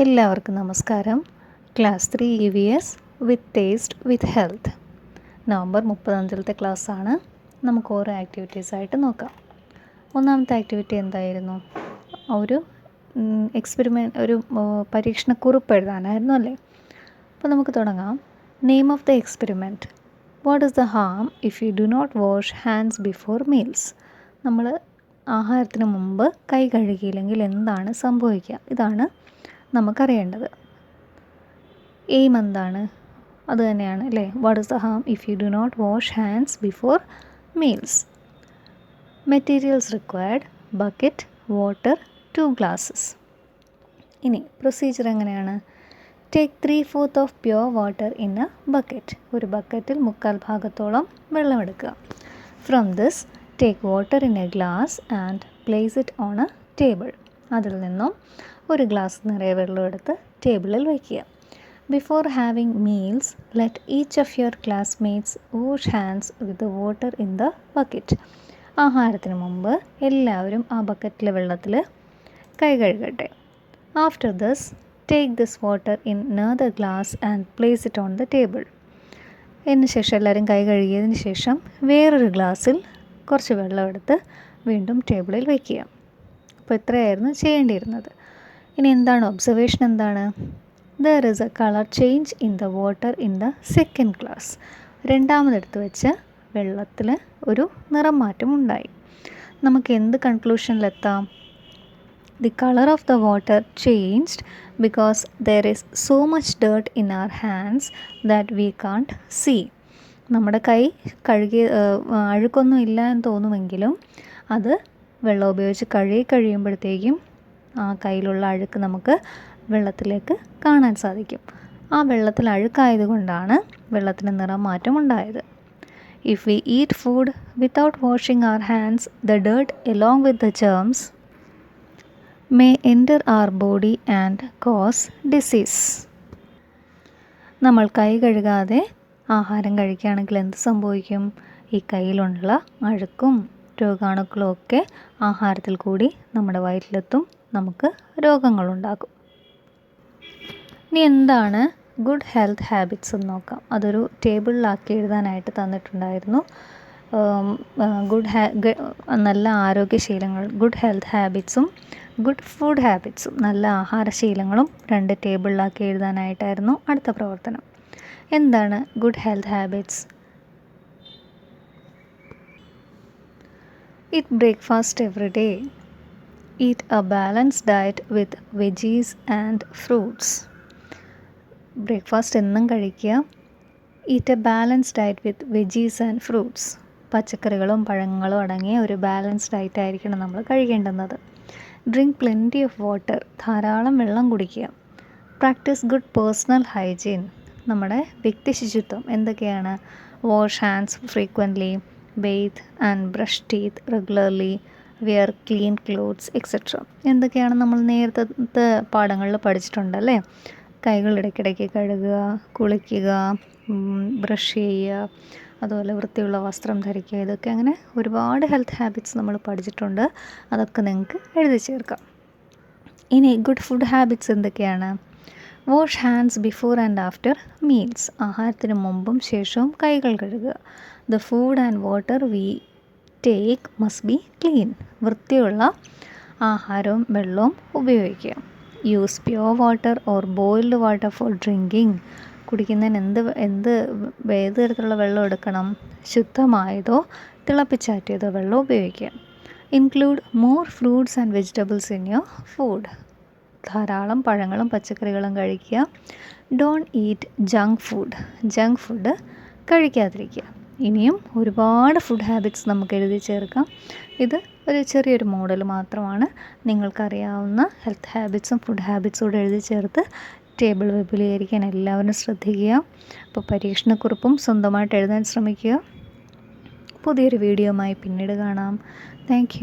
എല്ലാവർക്കും നമസ്കാരം. Class three E V S with taste with health November മുപ്പത്തഞ്ചിലത്തെ ക്ലാസ്സാണ് നമുക്ക് ഓരോ ആക്ടിവിറ്റീസ് ആയിട്ട് നോക്കാം. ഒന്നാമത്തെ ആക്ടിവിറ്റി എന്തായിരുന്നു? ഒരു എക്സ്പെരിമെന്റ് ഒരു പരീക്ഷണ കുറിപ്പ് എഴുതാനായിരുന്നു അല്ലേ? അപ്പോൾ നമുക്ക് തുടങ്ങാം. Name of the experiment what is the harm if you do not wash hands before meals നമ്മൾ ആഹാരത്തിന് മുമ്പ് കൈ കഴുകിയില്ലെങ്കിൽ എന്താണ് സംഭവിക്കുക? ഇതാണ് നമുക്കറിയേണ്ടത്. എയിം എന്താണ്? അത് തന്നെയാണ് അല്ലേ? What is the harm if you do not wash hands before meals materials required bucket water two glasses ഇനി പ്രൊസീജിയർ എങ്ങനെയാണ്? Take three fourth of pure water in a bucket ഒരു ബക്കറ്റിൽ മുക്കാൽ ഭാഗത്തോളം വെള്ളമെടുക്കുക. From this take water in a glass and place it on a table അതിൽ നിന്നും ഒരു ഗ്ലാസ് നിറയെ വെള്ളം എടുത്ത് ടേബിളിൽ വയ്ക്കുക. Before having meals let each of your classmates wash hands with water in the bucket ആഹാരത്തിന് മുമ്പ് എല്ലാവരും ആ ബക്കറ്റിലെ വെള്ളത്തിൽ കൈ കഴുകട്ടെ. After this take this water in another glass and place it on the table എന്ന ശേഷം എല്ലാവരും കൈ കഴുകിയതിന് ശേഷം വേറൊരു ഗ്ലാസ്സിൽ കുറച്ച് വെള്ളം എടുത്ത് വീണ്ടും ടേബിളിൽ വയ്ക്കുക. അപ്പോൾ ഇത്രയായിരുന്നു ചെയ്യേണ്ടിയിരുന്നത്. ഇനി എന്താണ് ഒബ്സർവേഷൻ എന്താണ്? There is a colour change in the water in the second glass രണ്ടാമതെടുത്ത് വെച്ച് വെള്ളത്തിൽ ഒരു നിറം മാറ്റം ഉണ്ടായി. നമുക്ക് എന്ത് കൺക്ലൂഷനിലെത്താം the colour of the water changed because there is so much dirt in our hands that we can't see നമ്മുടെ കൈ കഴുകി അഴുക്കൊന്നും ഇല്ല എന്ന് തോന്നുമെങ്കിലും അത് വെള്ളം ഉപയോഗിച്ച് കഴുകി കഴിയുമ്പോഴത്തേക്കും ആ കയ്യിലുള്ള അഴുക്ക് നമുക്ക് വെള്ളത്തിലേക്ക് കാണാൻ സാധിക്കും. ആ വെള്ളത്തിൽ അഴുക്കായതുകൊണ്ടാണ് വെള്ളത്തിന് നിറം മാറ്റം ഉണ്ടായത് if we eat food without washing our hands the dirt along with the germs may enter our body and cause disease നമ്മൾ കൈ കഴുകാതെ ആഹാരം കഴിക്കുകയാണെങ്കിൽ എന്ത് സംഭവിക്കും? ഈ കയ്യിലുള്ള അഴുക്കും രോഗാണുക്കളും ഒക്കെ ആഹാരത്തിൽ കൂടി നമ്മുടെ വയറ്റിലെത്തും. നമുക്ക് രോഗങ്ങളുണ്ടാക്കും. ഇനി എന്താണ് ഗുഡ് ഹെൽത്ത് ഹാബിറ്റ്സ് എന്ന് നോക്കാം. അതൊരു ടേബിളിലാക്കി എഴുതാനായിട്ട് തന്നിട്ടുണ്ടായിരുന്നു. ഗുഡ് ഹാ നല്ല ആരോഗ്യശീലങ്ങൾ ഗുഡ് ഹെൽത്ത് ഹാബിറ്റ്സും ഗുഡ് ഫുഡ് ഹാബിറ്റ്സും നല്ല ആഹാരശീലങ്ങളും രണ്ട് ടേബിളിലാക്കി എഴുതാനായിട്ടായിരുന്നു അടുത്ത പ്രവർത്തനം. എന്താണ് good health habits eat breakfast every day. Eat a balanced diet with veggies and fruits. Breakfast എന്നും കഴിക്കുക. Eat a balance diet with veggies and fruits പച്ചക്കറികളും പഴങ്ങളും അടങ്ങിയ ഒരു ബാലൻസ്ഡ് ഡയറ്റ് ആയിരിക്കണം നമ്മൾ കഴിക്കേണ്ടുന്നത്. ഡ്രിങ്ക് പ്ലെന്റി ഓഫ് വാട്ടർ ധാരാളം വെള്ളം കുടിക്കുക. പ്രാക്ടീസ് ഗുഡ് പേഴ്സണൽ ഹൈജീൻ നമ്മുടെ വ്യക്തി ശുചിത്വം എന്തൊക്കെയാണ്? Wash hands frequently bathe and brush teeth regularly wear clean clothes etcetera എന്തൊക്കെയാണ് നമ്മൾ നേരത്തെ പാഠങ്ങളിൽ പഠിച്ചിട്ടുണ്ടല്ലേ കൈകൾ ഇടയ്ക്കിടയ്ക്ക് കഴുകുക കുളിക്കുക ബ്രഷ് ചെയ്യുക അതുപോലെ വൃത്തിയുള്ള വസ്ത്രം ധരിക്കുക ഇതൊക്കെ അങ്ങനെ ഒരുപാട് ഹെൽത്ത് ഹാബിറ്റ്സ് നമ്മൾ പഠിച്ചിട്ടുണ്ട്. അതൊക്കെ നിങ്ങൾക്ക് എഴുതി ചേർക്കാം. ഇനി ഗുഡ് ഫുഡ് ഹാബിറ്റ്സ് എന്തൊക്കെയാണ്? Wash hands before and after meals ആഹാരത്തിന് മുമ്പും ശേഷവും കൈകൾ കഴുകുക. The food and water we take must be clean വൃത്തിയുള്ള ആഹാരവും വെള്ളവും ഉപയോഗിക്കുക. Use pure water or boiled water for drinking കുടിക്കുന്നതിന് എന്ത് എന്ത് ഏത് തരത്തിലുള്ള വെള്ളം എടുക്കണം? ശുദ്ധമായതോ തിളപ്പിച്ചാറ്റിയതോ വെള്ളം ഉപയോഗിക്കുക. Include more fruits and vegetables in your food ധാരാളം പഴങ്ങളും പച്ചക്കറികളും കഴിക്കുക. Don't eat junk food junk food കഴിക്കാതിരിക്കുക. ഇനിയും ഒരുപാട് ഫുഡ് ഹാബിറ്റ്സ് നമുക്ക് എഴുതി ചേർക്കാം. ഇത് ഒരു ചെറിയൊരു മോഡൽ മാത്രമാണ്. നിങ്ങൾക്കറിയാവുന്ന ഹെൽത്ത് ഹാബിറ്റ്സും ഫുഡ് ഹാബിറ്റ്സും കൂടെ എഴുതി ചേർത്ത് ടേബിൾ വിപുലീകരിക്കാൻ എല്ലാവരും ശ്രദ്ധിക്കുക. അപ്പോൾ പരീക്ഷണക്കുറിപ്പും സ്വന്തമായിട്ട് എഴുതാൻ ശ്രമിക്കുക. പുതിയൊരു വീഡിയോയുമായി പിന്നീട് കാണാം. താങ്ക്